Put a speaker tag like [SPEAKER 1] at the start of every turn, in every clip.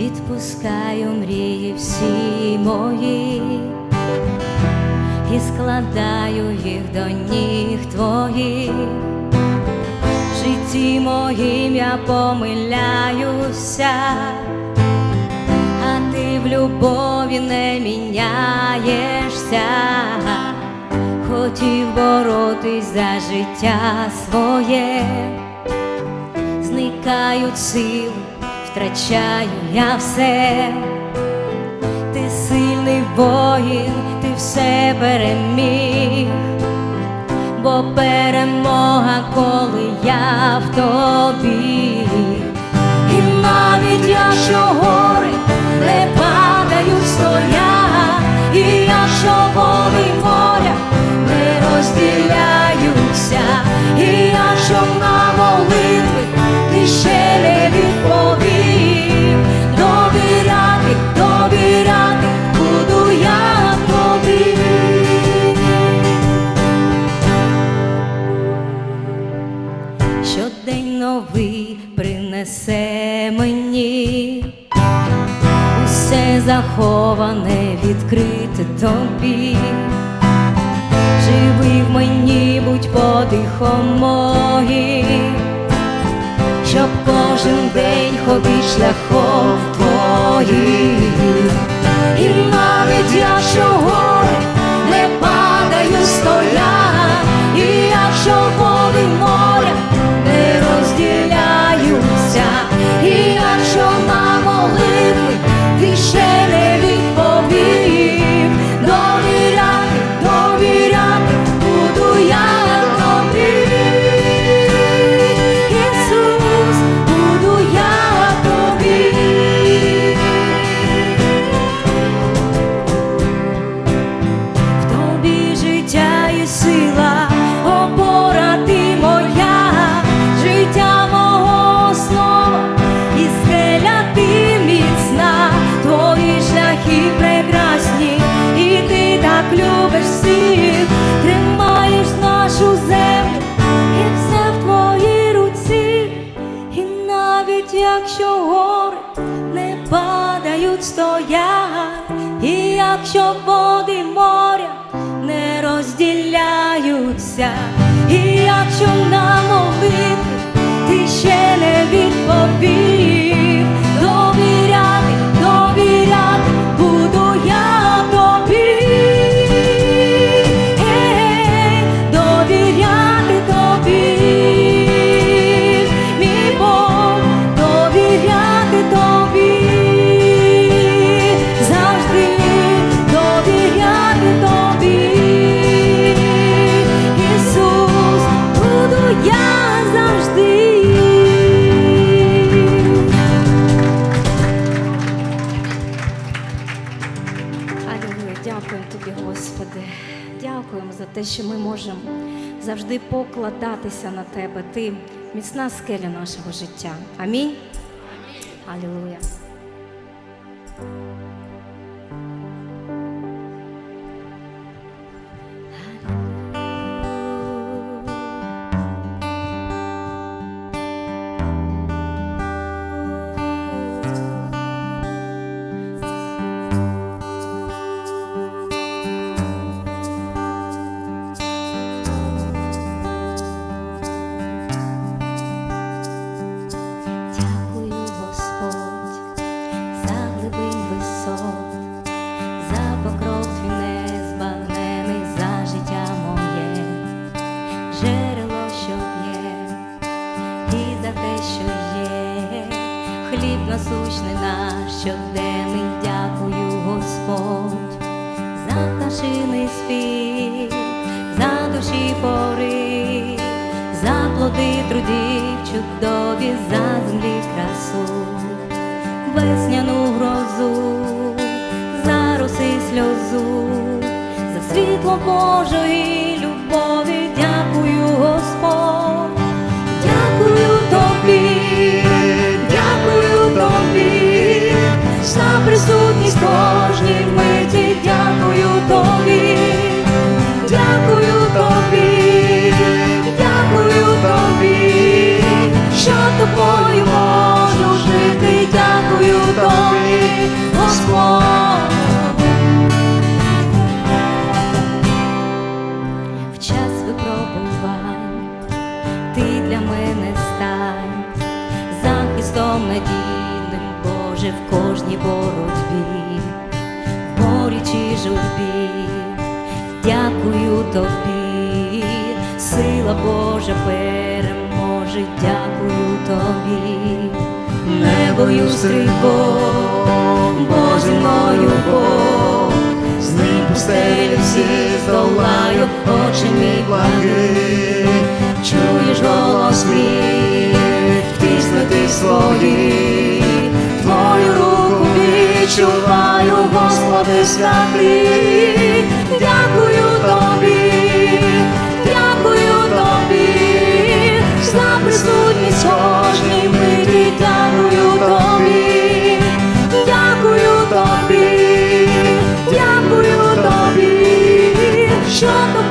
[SPEAKER 1] відпускаю мрії всі мої і складаю їх до ніг твоїх. Житті моїм я помиляюся, а ти в любові не міняєшся. Хотів боротись за життя своє, зникають сили, втрачаю я все. Ти сильний воїн, ти все переміг, бо перемога, коли я в тобі, і навіть якщо гори не падають стоять, і якщо води моря не розділяються, і якщо на молитви ти ще не відповів, заховане, відкрите тобі. Живи в мені, будь подихом моїм, щоб кожен день ходить шляхом твоїм. І навіть я гори і якщо на молитви дякуємо тобі, Господи. Дякуємо за те, що ми можемо завжди покладатися на тебе. Ти міцна скеля нашого життя. Амінь. Алілуя. За плоди трудів чудові, за землі красу, весняну грозу, за роси сльозу, за світло Божої любові, дякую, Господь, дякую тобі, дякую тобі, за присутність кожній що тобою можу жити, дякую тобі, Господи. В час випробувань ти для мене стань, захистом надійним, Боже, в кожній боротьбі, в морі чи журбі, дякую тобі, сила Божа переможе, дякую тобі, небою, боюсь стрибо, бо зі мною Бог, з ним пустелі всі здолаю, очі мій благи, чуєш голос мій, втиснути свої, твою руку відчуваю, Господи святий, дякую. trouble.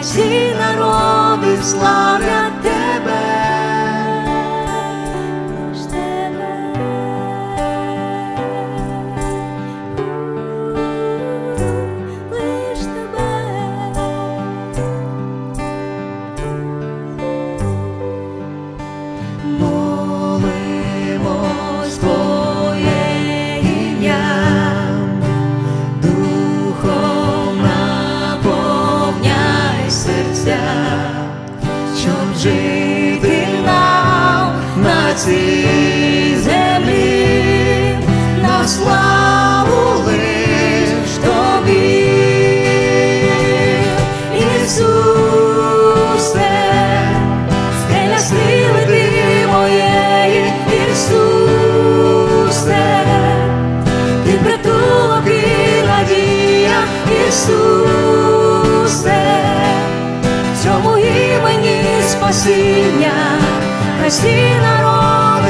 [SPEAKER 1] всі народи славлять тебе. служити нам на цій.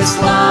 [SPEAKER 1] this life.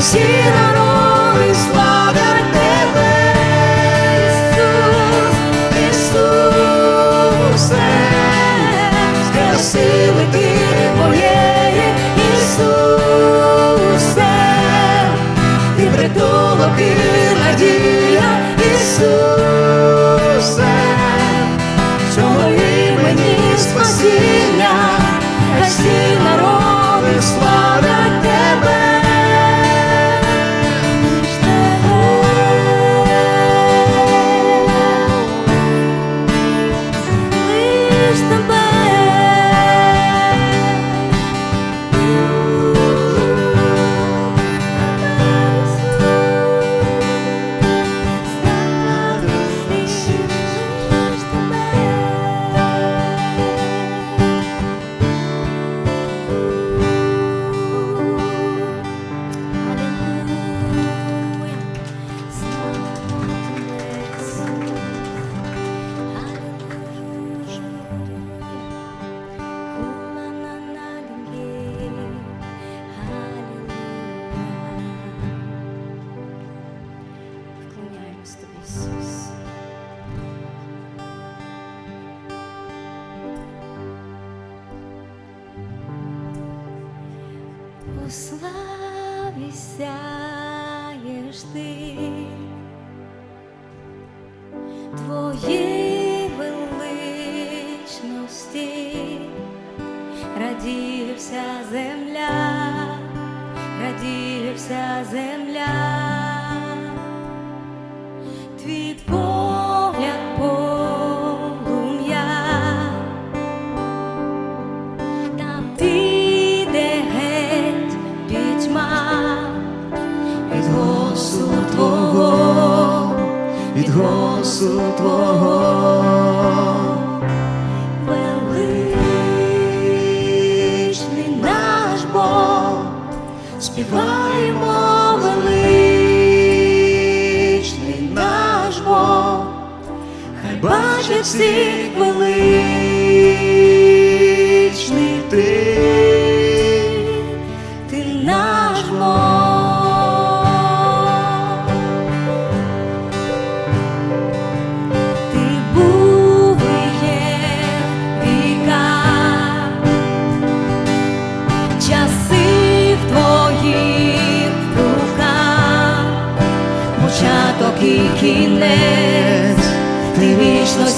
[SPEAKER 1] всі роли славлять тебе, Ісус, Ісусе, сили ти моєї, Ісусе, ти притулок і надія, Ісусе. сяєш ти твоє. голосу Твого. Величний наш Бог, співаємо величний наш Бог, хай бачить всіх великих.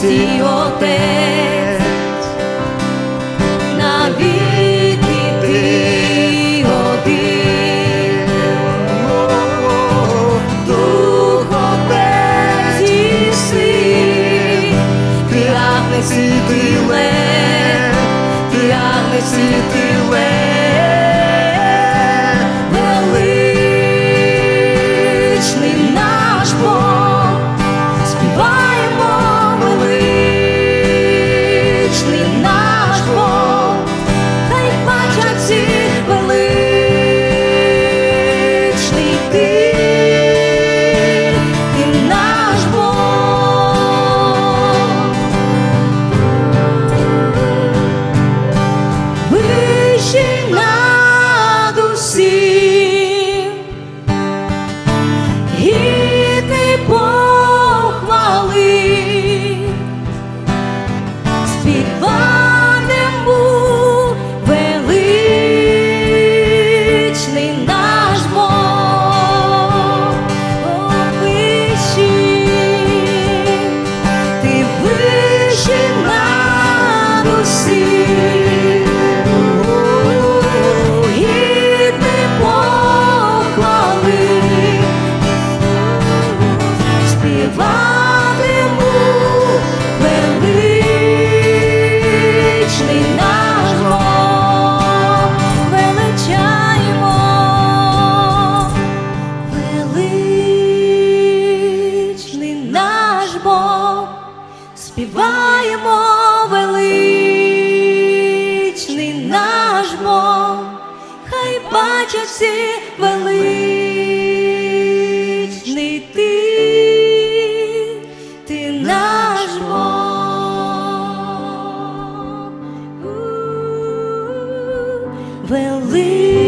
[SPEAKER 1] Всі Отець, навіки ти один, Дух Отець і Син, ти агнець і ти лев, ти агнець і ти лев. believe.